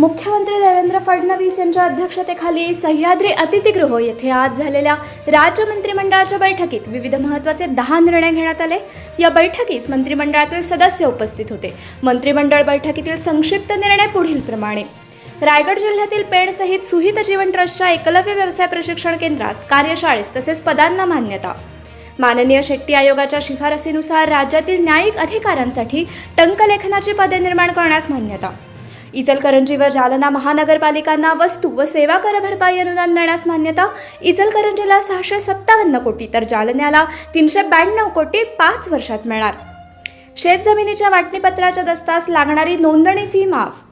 मुख्यमंत्री देवेंद्र फडणवीस यांच्या अध्यक्षतेखाली सह्याद्री अतिथीगृह येथे आज झालेल्या राज्य मंत्रिमंडळाच्या बैठकीत विविध महत्त्वाचे दहा निर्णय घेण्यात आले. या बैठकीस मंत्रिमंडळातील सदस्य उपस्थित होते. मंत्रिमंडळ बैठकीतील संक्षिप्त निर्णय पुढील प्रमाणे. रायगड जिल्ह्यातील पेणसहित सुहित जीवन ट्रस्टच्या एकलव्य व्यवसाय प्रशिक्षण केंद्रास कार्यशाळेस तसेच पदांना मान्यता. माननीय शेट्टी आयोगाच्या शिफारसीनुसार राज्यातील न्यायिक अधिकाऱ्यांसाठी टंकलेखनाची पदे निर्माण करण्यास मान्यता. इचलकरंजीवर जालना महानगरपालिकांना वस्तू व सेवा कर भरपाई अनुदान देण्यास मान्यता इचलकरंजीला सहाशे सत्तावन्न कोटी तर जालन्याला तीनशे ब्याण्णव कोटी पाच वर्षात मिळणार. शेतजमिनीच्या वाटणीपत्राच्या दस्तास लागणारी नोंदणी फी माफ.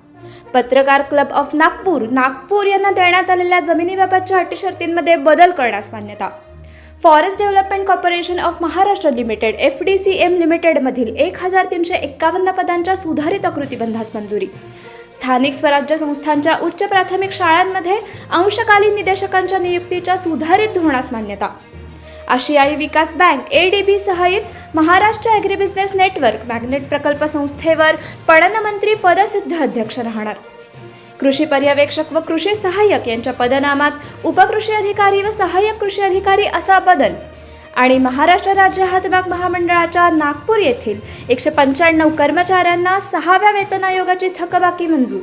पत्रकार क्लब ऑफ नागपूर नागपूर यांना देण्यात आलेल्या जमिनीबाबतच्या अटी शर्तींमध्ये बदल करण्यास मान्यता. Forest development corporation of Maharashtra limited F D C M लिमिटेडमधील एक हजार तीनशे एक्कावन्न पदांच्या सुधारित आकृतीबंधास मंजुरी. स्थानिक स्वराज्य संस्थांच्या उच्च प्राथमिक शाळांमध्ये अंशकालीन निदेशकांच्या नियुक्तीच्या सुधारित धोरणास मान्यता. आशियाई विकास बँक ए डी बी सहाय्यित महाराष्ट्र ॲग्रीबिझनेस नेटवर्क मॅग्नेट प्रकल्प संस्थेवर पणनमंत्री पदसिद्ध अध्यक्ष राहणार. कृषी पर्यवेक्षक व कृषी सहाय्यक यांच्या पदनामात उपकृषी अधिकारी व सहाय्यक कृषी अधिकारी असा बदल. आणि महाराष्ट्र राज्य हातबाग महामंडळाच्या नागपूर येथील एकशे पंच्याण्णव कर्मचाऱ्यांना सहाव्या वेतन आयोगाची थकबाकी मंजूर.